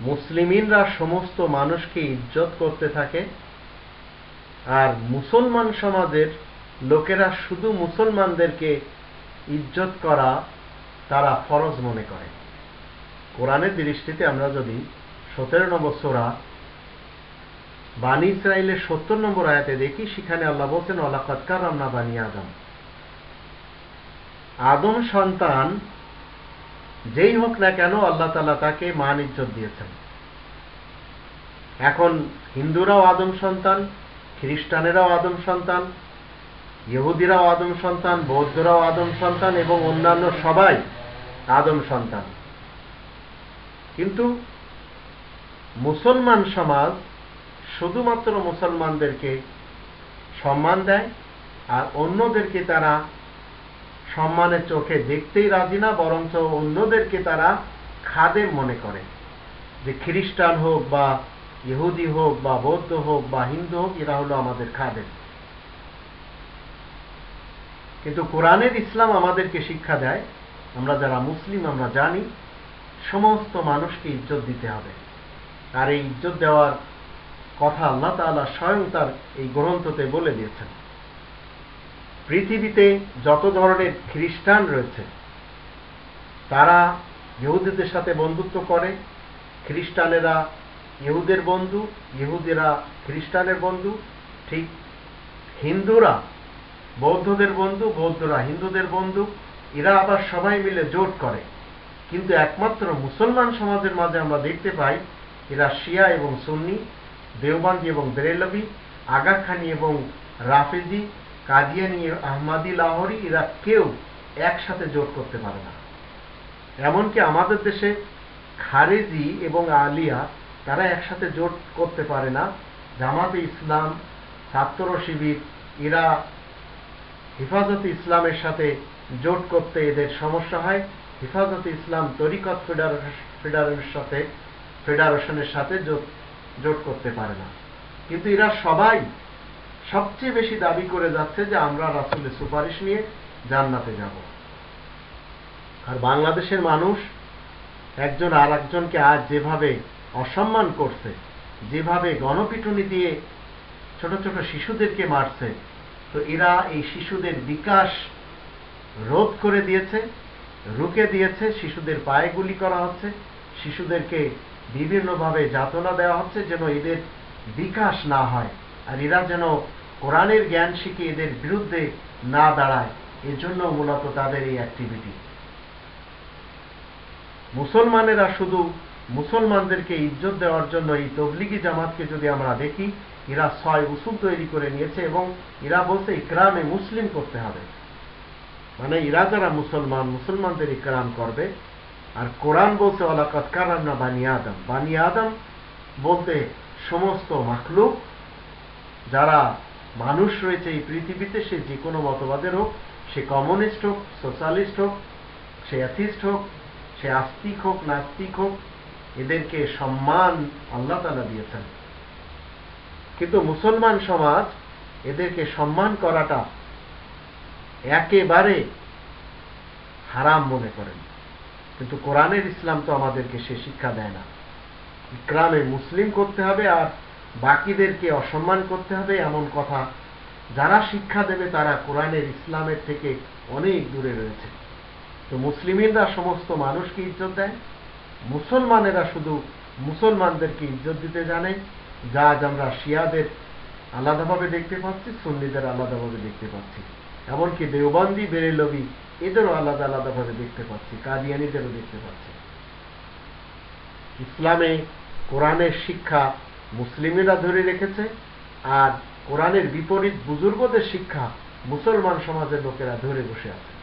মুসলিমিনরা সমস্ত মানুষকে ইজ্জত করতে থাকে, আর মুসলমান সমাজের লোকেরা শুধু মুসলমানদেরকে ইজ্জত করা তারা ফরজ মনে করে। কোরআনের দৃষ্টিতে আমরা যদি সতেরো নম্বর সোরা বানি ইসরায়েলের সত্তর নম্বর আয়াতে দেখি, সেখানে আল্লাহ বলছেন অলাকাতকার রান্না বানি আদম। আদম সন্তান, যেই হোক না কেন আল্লাহ তালা তাকে মান ইজ্জত দিয়েছেন। এখন হিন্দুরাও আদম সন্তান, খ্রিস্টানেরাও আদম সন্তান, ইহুদিরাও আদম সন্তান, বৌদ্ধরাও আদম সন্তান এবং অন্যান্য সবাই আদম সন্তান। কিন্তু মুসলমান সমাজ শুধুমাত্র মুসলমানদেরকে সম্মান দেয়, আর অন্যদেরকে তারা সম্মানের চোখে দেখতেই রাজি না, বরঞ্চ অন্যদেরকে তারা খাদেম মনে করে। যে খ্রিস্টান হোক বা ইহুদি হোক বা বৌদ্ধ হোক বা হিন্দু হোক, এরা হলো আমাদের খাদেম। কিন্তু কোরআনের ইসলাম আমাদেরকে শিক্ষা দেয়, আমরা যারা মুসলিম, আমরা জানি, সমস্ত মানুষকে ইজ্জত দিতে হবে। আর এই ইজ্জত দেওয়ার কথা আল্লাহ তাআলা স্বয়ং তার এই গ্রন্থতে বলে দিয়েছেন। পৃথিবীতে যত ধরনের খ্রিস্টান রয়েছে, তারা ইহুদিদের সাথে বন্ধুত্ব করে। খ্রিস্টানেরা ইহুদের বন্ধু, ইহুদিরা খ্রিস্টানের বন্ধু, ঠিক হিন্দুরা বৌদ্ধদের বন্ধু, বৌদ্ধরা হিন্দুদের বন্ধু, এরা আবার সবাই মিলে জোট করে। কিন্তু একমাত্র মুসলমান সমাজের মাঝে আমরা দেখতে পাই, এরা শিয়া এবং সুন্নি। দেওবান্দি এবং বেরেলবি আগাখানি এবং রাফেজি, কাদিয়ানি আহমাদি লাহরি, এরা কেউ একসাথে জোট করতে পারে না। এমনকি আমাদের দেশে খারেজি এবং আলিয়া, তারা একসাথে জোট করতে পারে না। জামাতে ইসলাম, ছাত্র শিবির, এরা হেফাজতে ইসলামের সাথে জোট করতে এদের সমস্যা হয়। হেফাজতে ইসলাম তরিকত ফেডারেশনের সাথে ফেডারেশনের সাথে জোট জোট করতে পারে না। কিন্তু এরা সবাই সবচেয়ে বেশি দাবি করে যাচ্ছে যে আমরা রাসুলের সুপারিশ নিয়ে জান্নাতে যাব। আর বাংলাদেশের মানুষ একজন আর একজনকে আজ যেভাবে অসম্মান করছে, যেভাবে গণপিটুনি দিয়ে ছোট ছোট শিশুদেরকে মারছে, তো এরা এই শিশুদের বিকাশ রোধ করে দিয়েছে রুকে দিয়েছে, শিশুদের পায়ে গুলি করা হচ্ছে, শিশুদেরকে বিভিন্নভাবে যাতনা দেওয়া হচ্ছে যেন এদের বিকাশ না হয়, আর এরা যেন কোরআনের জ্ঞান শিখে এদের বিরুদ্ধে না দাঁড়ায়, এজন্য মূলত তাদের এই অ্যাক্টিভিটি মুসলমানেরা শুধু মুসলমানদেরকে ইজ্জত দেওয়ার জন্য এই তবলিগি জামাতকে যদি আমরা দেখি, এরা ছয় উসুল তৈরি করে নিয়েছে এবং এরা বলছে ইকরামে মুসলিম করতে হবে। মানে এরা যারা মুসলমান, মুসলমানদের ইকরাম করবে আর কোরআন বলছে অলাকাত কারাম না বানি আদম। বানি আদম বলতে সমস্ত মাখলুক, যারা মানুষ রয়েছে এই পৃথিবীতে, সে যে কোনো মতবাদের হোক, সে কমিউনিস্ট হোক, সোশ্যালিস্ট হোক, সে অ্যাথিস্ট হোক, সে আস্তিক হোক, নাস্তিক হোক, এদেরকে সম্মান আল্লাহ তালা দিয়েছেন। কিন্তু মুসলমান সমাজ এদেরকে সম্মান করাটা একেবারে হারাম মনে করেন। কিন্তু কোরআনের ইসলাম তো আমাদেরকে সে শিক্ষা দেয় না। ইকরামে মুসলিম করতে হবে আর বাকিদেরকে অসম্মান করতে হবে এমন কথা যারা শিক্ষা দেবে তারা কোরআনের ইসলামের থেকে অনেক দূরে রয়েছে। তো মুসলিমিনরা সমস্ত মানুষকে ইজ্জত দেয়, মুসলমানেরা শুধু মুসলমানদেরকে ইজ্জত দিতে জানে। যা আজ আমরা শিয়াদের আলাদাভাবে দেখতে পাচ্ছি, সুন্নিদের আলাদাভাবে দেখতে পাচ্ছি। এমনকি দেওবন্দি, বেরেলবি এদেরও আলাদা আলাদাভাবে দেখতে পাচ্ছি, কাদিয়ানিদেরও দেখতে পাচ্ছি। ইসলামে কোরআনের শিক্ষা মুসলিমেরা ধরে রেখেছে আর কোরআনের বিপরীত বুজুর্গদের শিক্ষা মুসলমান সমাজের লোকেরা ধরে বসে আছে।